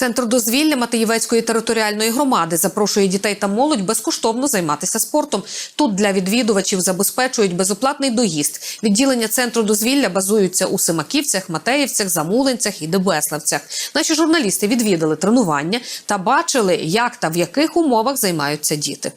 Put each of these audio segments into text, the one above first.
Центр дозвілля Матеєвецької територіальної громади запрошує дітей та молодь безкоштовно займатися спортом. Тут для відвідувачів забезпечують безоплатний доїзд. Відділення центру дозвілля базуються у Семаківцях, Матеївцях, Замулинцях і Дебеславцях. Наші журналісти відвідали тренування та бачили, як та в яких умовах займаються діти.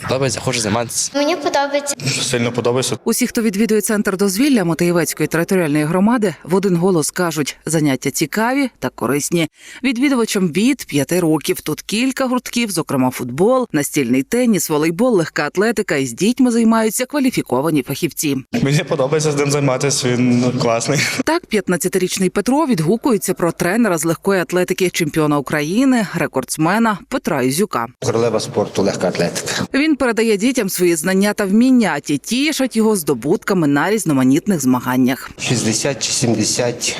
Подобається, хочу займатися. Мені подобається. Сильно подобається. Усі, хто відвідує центр дозвілля Мотиєвецької територіальної громади, в один голос кажуть, заняття цікаві та корисні. Відвідувачам від п'яти років. Тут кілька гуртків, зокрема футбол, настільний теніс, волейбол, легка атлетика. І з дітьми займаються кваліфіковані фахівці. Мені подобається з ним займатися. Він класний. Так, 15-річний Петро відгукується про тренера з легкої атлетики, чемпіона України, рекордсмена Петра Ізюка. Королева спорту легка атлетика. Він передає дітям свої знання та вміння, а ті тішать його здобутками на різноманітних змаганнях. 60 чи 70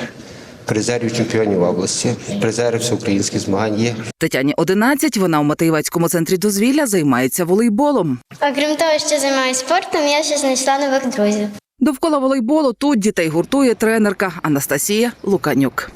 призерів чемпіонів області, призери всеукраїнських змагань є. Тетяні 11, вона у Матеєвецькому центрі дозвілля займається волейболом. Окрім того, що займаюся спортом, я ще знайшла нових друзів. Довкола волейболу тут дітей гуртує тренерка Анастасія Луканюк.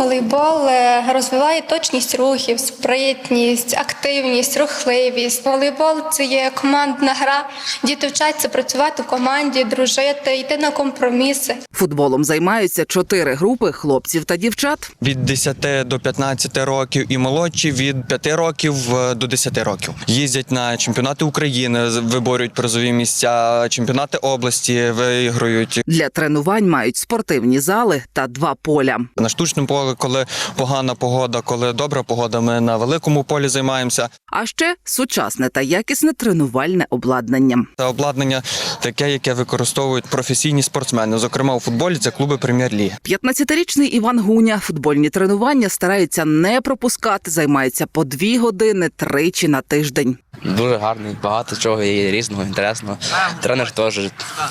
Волейбол е, розвиває точність рухів, спритність, активність, рухливість. Волейбол це є командна гра. Діти вчаться працювати в команді, дружити, йти на компроміси. Футболом займаються чотири групи хлопців та дівчат. від 10 до 15 років і молодші від 5 років е, до 10 років. Їздять на чемпіонати України, виборюють призові місця, чемпіонати області виграють. Для тренувань мають спортивні зали та два поля. На штучному полі, коли погана погода, коли добра погода, ми на великому полі займаємося. А ще сучасне та якісне тренувальне обладнання. Це обладнання таке, яке використовують професійні спортсмени. Зокрема, у футболі це клуби прем'єр-ліги. 15-річний Іван Гуня футбольні тренування старається не пропускати. Займається по дві години тричі на тиждень. Дуже гарний, багато чого є різного, інтересного. Тренер теж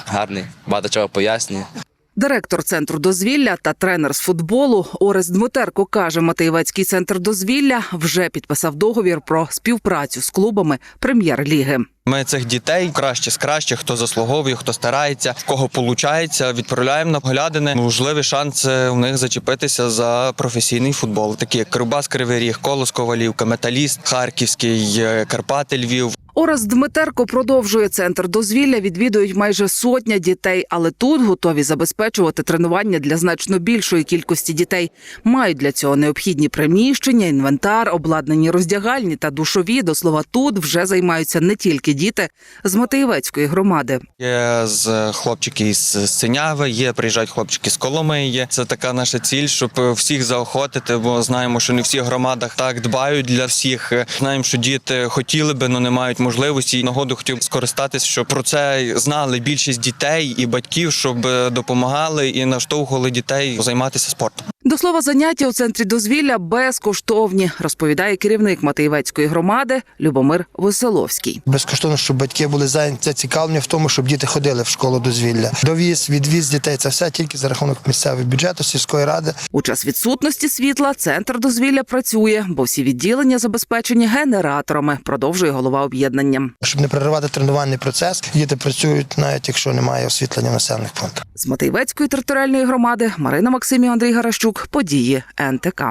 гарний, багато чого пояснює. Директор центру дозвілля та тренер з футболу Орест Дмитерко каже, Матеєвецький центр дозвілля вже підписав договір про співпрацю з клубами прем'єр-ліги. Ми цих дітей краще з кращих, хто заслуговує, хто старається, в кого виходить, відправляємо на поглядини. Можливий шанс е, у них зачепитися за професійний футбол, такі як Кривбас, Кривий Ріг, Колос Ковалівка, Металіст, Харківський, е, Карпати, Львів. Орест Дмитерко продовжує центр дозвілля. Відвідують майже сотня дітей, але тут готові забезпечувати тренування для значно більшої кількості дітей. Мають для цього необхідні приміщення, інвентар, обладнані роздягальні та душові. До слова, тут вже займаються не тільки діти з Матеєвецької громади. Є з хлопчики з Синяви, є приїжджають хлопчики з Коломиї. Це така наша ціль, щоб всіх заохотити, бо знаємо, що не всі громадах так дбають для всіх. Знаємо, що діти хотіли би, але не мають можливості. І нагоду хотів скористатись, щоб про це знали більшість дітей і батьків, щоб допомагали і наштовхували дітей займатися спортом. До слова, заняття у центрі дозвілля безкоштовні, розповідає керівник Матеєвецької громади Любомир Веселовський. Безкоштовно, щоб батьки були зайняті зацікавлені в тому, щоб діти ходили в школу дозвілля. Довіз, відвіз дітей це все тільки за рахунок місцевого бюджету, сільської ради. У час відсутності світла центр дозвілля працює, бо всі відділення забезпечені генераторами. Продовжує голова об'єднання. Щоб не переривати тренувальний процес, діти працюють навіть якщо немає освітлення в населених пунктах. З Матеєвецької територіальної громади Марина Максимів, Андрій Гаращук. Події НТК.